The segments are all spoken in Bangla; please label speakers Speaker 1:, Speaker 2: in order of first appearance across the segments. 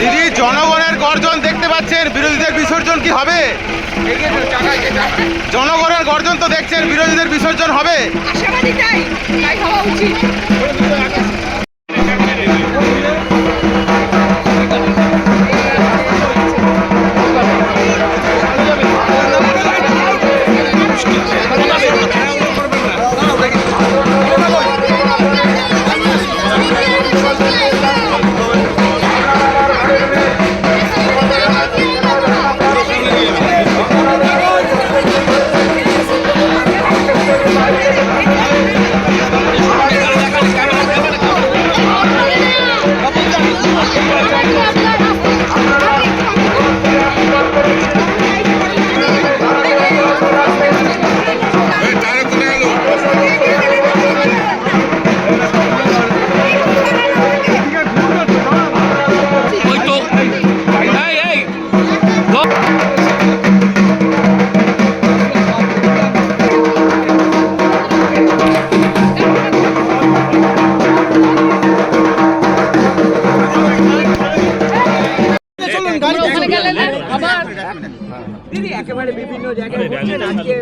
Speaker 1: দিদি, জনগণের গর্জন দেখতে পাচ্ছেন। বিরোধীদের বিসর্জন কি হবে? জনগণের গর্জন তো দেখছেন, বিরোধীদের বিসর্জন হবে।
Speaker 2: আশাবাদী তাই তাই হওয়া উচিত।
Speaker 3: দিদি একেবারে বিভিন্ন জায়গায় ঘুরছেন আজকে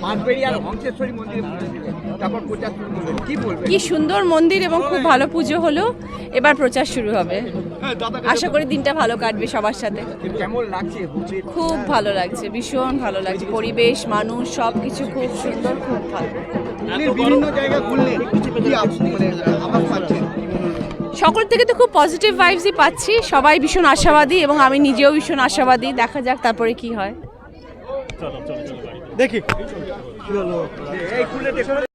Speaker 3: বাঁশবেড়ি হংসেশ্বরী মন্দিরে তারপর প্রচার শুরু করলেন। কি বলবেন?
Speaker 4: কি সুন্দর মন্দির এবং খুব ভালো পুজো হলো। এবার প্রচার শুরু হবে। আশা করি দিনটা ভালো কাটবে সবার সাথে।
Speaker 3: কেমন লাগছে?
Speaker 4: খুব ভালো লাগছে ভীষণ ভালো লাগছে। পরিবেশ মানুষ সব কিছু খুব সুন্দর খুব ভালো।
Speaker 3: বিভিন্ন জায়গায় ঘুরলেন কি আপ- মানে
Speaker 4: সকল থেকে তো খুব পজিটিভ ভাইবসই পাচ্ছি। সবাই ভীষণ আশাবাদী এবং আমি নিজেও ভীষণ আশাবাদী। দেখা যাক তারপরে কি হয়।
Speaker 3: দেখুন